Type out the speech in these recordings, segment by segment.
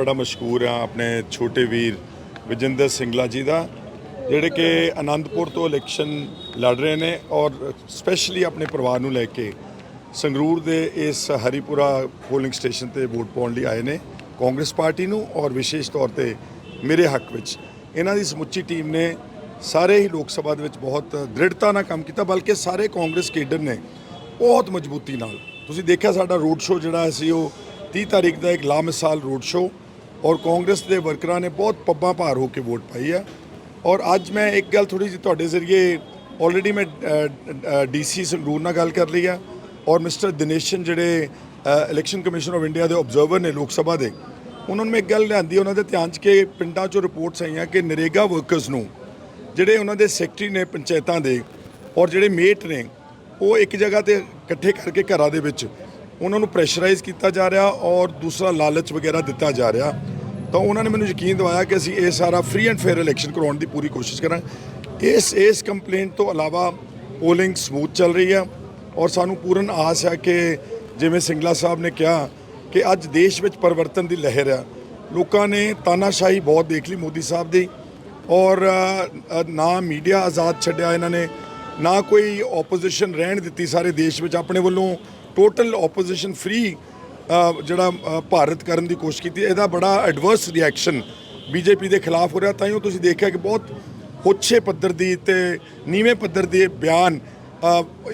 ਬੜਾ ਮਸ਼ਹੂਰ ਆ ਆਪਣੇ ਛੋਟੇ ਵੀਰ ਵਿਜਿੰਦਰ ਸਿੰਗਲਾ ਜੀ ਦਾ, ਜਿਹੜੇ ਕਿ ਆਨੰਦਪੁਰ ਤੋਂ ਇਲੈਕਸ਼ਨ ਲੜ ਰਹੇ ਨੇ ਔਰ ਸਪੈਸ਼ਲੀ ਆਪਣੇ ਪਰਿਵਾਰ ਨੂੰ ਲੈ ਕੇ ਸੰਗਰੂਰ ਦੇ ਇਸ ਹਰੀਪੁਰਾ ਪੋਲਿੰਗ ਸਟੇਸ਼ਨ ਤੇ ਵੋਟ ਪਾਉਣ ਲਈ ਆਏ ਨੇ ਕਾਂਗਰਸ ਪਾਰਟੀ ਨੂੰ ਔਰ ਵਿਸ਼ੇਸ਼ ਤੌਰ ਤੇ ਮੇਰੇ ਹੱਕ ਵਿੱਚ। ਇਹਨਾਂ ਦੀ ਸਮੁੱਚੀ ਟੀਮ ਨੇ ਸਾਰੇ ਹੀ ਲੋਕ ਸਭਾ ਦੇ ਵਿੱਚ ਬਹੁਤ ਦ੍ਰਿੜਤਾ ਨਾਲ ਕੰਮ ਕੀਤਾ, ਬਲਕਿ ਸਾਰੇ ਕਾਂਗਰਸ ਕੇਡਰ ਨੇ ਬਹੁਤ ਮਜ਼ਬੂਤੀ ਨਾਲ। ਤੁਸੀਂ ਦੇਖਿਆ ਸਾਡਾ ਰੋਡ ਸ਼ੋਅ ਜਿਹੜਾ ਸੀ, ਉਹ 30 ਤਾਰੀਖ ਦਾ ਇੱਕ ਲਾਮਿਸਾਲ ਰੋਡ ਸ਼ੋਅ ਔਰ ਕਾਂਗਰਸ ਦੇ ਵਰਕਰਾਂ ਨੇ ਬਹੁਤ ਪੱਬਾਂ ਭਾਰ ਹੋ ਕੇ ਵੋਟ ਪਾਈ ਆ। ਔਰ ਅੱਜ ਮੈਂ ਇੱਕ ਗੱਲ ਥੋੜੀ ਜਿਹੀ ਤੁਹਾਡੇ ਜ਼ਰੀਏ ਆਲਰੇਡੀ ਮੈਂ ਡੀਸੀ ਸੰਗਰੂਰ ਨਾਲ ਗੱਲ ਕਰ ਲਈ ਆ। ਔਰ ਮਿਸਟਰ ਦਿਨੇਸ਼ਨ ਜਿਹੜੇ ਇਲੈਕਸ਼ਨ ਕਮਿਸ਼ਨ ਆਫ ਇੰਡੀਆ ਦੇ ਆਬਜ਼ਰਵਰ ਨੇ ਲੋਕ ਸਭਾ ਦੇ, ਉਹਨਾਂ ਨੂੰ ਮੈਂ ਇੱਕ ਗੱਲ ਲਿਆਂਦੀ, ਉਹਨਾਂ ਦੇ ਧਿਆਨ 'ਚ ਕਿ ਪਿੰਡਾਂ 'ਚੋਂ ਰਿਪੋਰਟਸ ਆਈਆਂ ਕਿ ਨਰੇਗਾ ਵਰਕਰਸ ਨੂੰ ਜਿਹੜੇ ਉਹਨਾਂ ਦੇ ਸੈਕਟਰੀ ਨੇ ਪੰਚਾਇਤਾਂ ਦੇ ਔਰ ਜਿਹੜੇ ਮੇਟ ਨੇ, ਉਹ ਇੱਕ ਜਗ੍ਹਾ ਤੇ ਇਕੱਠੇ ਕਰਕੇ ਘਰਾਂ ਦੇ ਵਿੱਚ ਉਹਨਾਂ ਨੂੰ ਪ੍ਰੈਸ਼ਰਾਈਜ਼ ਕੀਤਾ ਜਾ ਰਿਹਾ ਔਰ ਦੂਸਰਾ ਲਾਲਚ ਵਗੈਰਾ ਦਿੱਤਾ ਜਾ ਰਿਹਾ। ਤਾਂ ਉਹਨਾਂ ਨੇ ਮੈਨੂੰ ਯਕੀਨ ਦਿਵਾਇਆ ਕਿ ਅਸੀਂ ਇਹ ਸਾਰਾ ਫ੍ਰੀ ਐਂਡ ਫੇਅਰ ਇਲੈਕਸ਼ਨ ਕਰਵਾਉਣ ਦੀ ਪੂਰੀ ਕੋਸ਼ਿਸ਼ ਕਰਾਂਗੇ। ਇਸ ਇਸ ਕੰਪਲੇਂਟ ਤੋਂ ਇਲਾਵਾ ਪੋਲਿੰਗ ਸਮੂਥ ਚੱਲ ਰਹੀ ਹੈ ਔਰ ਸਾਨੂੰ ਪੂਰਨ ਆਸ ਹੈ ਕਿ ਜਿਵੇਂ ਸਿੰਗਲਾ ਸਾਹਿਬ ਨੇ ਕਿਹਾ ਕਿ ਅੱਜ ਦੇਸ਼ ਵਿੱਚ ਪਰਿਵਰਤਨ ਦੀ ਲਹਿਰ ਆ ਲੋਕਾਂ ਨੇ ਤਾਨਾਸ਼ਾਹੀ ਬਹੁਤ ਦੇਖ ਲਈ ਮੋਦੀ ਸਾਹਿਬ ਦੀ ਔਰ ਨਾ ਮੀਡੀਆ ਆਜ਼ਾਦ ਛੱਡਿਆ ਇਹਨਾਂ ਨੇ, ਨਾ ਕੋਈ ਆਪੋਜੀਸ਼ਨ ਰਹਿਣ ਦਿੱਤੀ ਸਾਰੇ ਦੇਸ਼ ਵਿੱਚ ਆਪਣੇ ਵੱਲੋਂ। ਟੋਟਲ ਆਪੋਜੀਸ਼ਨ ਫ੍ਰੀ ਜਿਹੜਾ ਭਾਰਤ ਕਰਨ ਦੀ ਕੋਸ਼ਿਸ਼ ਕੀਤੀ। ਇਹਦਾ ਬੜਾ ਐਡਵਰਸ ਰਿਐਕਸ਼ਨ ਬੀਜੇਪੀ ਦੇ ਖਿਲਾਫ ਹੋ ਰਿਹਾ। ਤਾਂ ਹੀ ਉਹ ਤੁਸੀਂ ਦੇਖਿਆ ਕਿ ਬਹੁਤ ਉੱਚੇ ਪੱਧਰ ਦੀ ਤੇ ਨੀਵੇਂ ਪੱਧਰ ਦੇ ਬਿਆਨ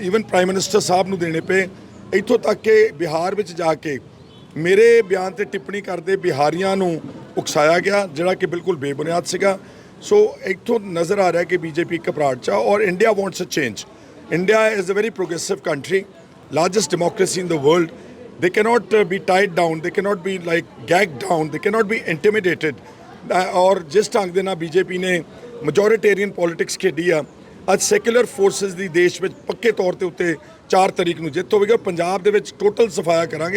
ਈਵਨ ਪ੍ਰਾਈਮ ਮਿਨਿਸਟਰ ਸਾਹਿਬ ਨੂੰ ਦੇਣੇ ਪਏ। ਇੱਥੋਂ ਤੱਕ ਕਿ ਬਿਹਾਰ ਵਿੱਚ ਜਾ ਕੇ ਮੇਰੇ ਬਿਆਨ ਤੇ ਟਿੱਪਣੀ ਕਰਦੇ ਬਿਹਾਰੀਆਂ ਨੂੰ ਉਕਸਾਇਆ ਗਿਆ, ਜਿਹੜਾ ਕਿ ਬਿਲਕੁਲ ਬੇਬੁਨਿਆਦ ਸੀਗਾ। ਸੋ ਇੱਥੋਂ ਨਜ਼ਰ ਆ ਰਿਹਾ ਕਿ ਬੀਜੇਪੀ ਘਬਰਾਹਟ ਚ ਆ ਔਰ India wants a change India is a very progressive country largest democracy in the world they cannot uh, be tied down they cannot be like gagged down they cannot be intimidated uh, ਔਰ ਜਿਸ ਢੰਗ ਦੇ ਨਾਲ BJP ਨੇ ਮੈਜੋਰਿਟੇਰੀਅਨ politics ਖੇਡੀ ਆ ਅੱਜ secular forces ਦੀ ਦੇਸ਼ ਵਿੱਚ ਪੱਕੇ ਤੌਰ ਤੇ ਉੱਤੇ 4 ਤਰੀਕ ਨੂੰ ਜਿੱਤ ਹੋਵੇਗਾ ਪੰਜਾਬ ਦੇ ਵਿੱਚ ਟੋਟਲ ਸਫਾਇਆ ਕਰਾਂਗੇ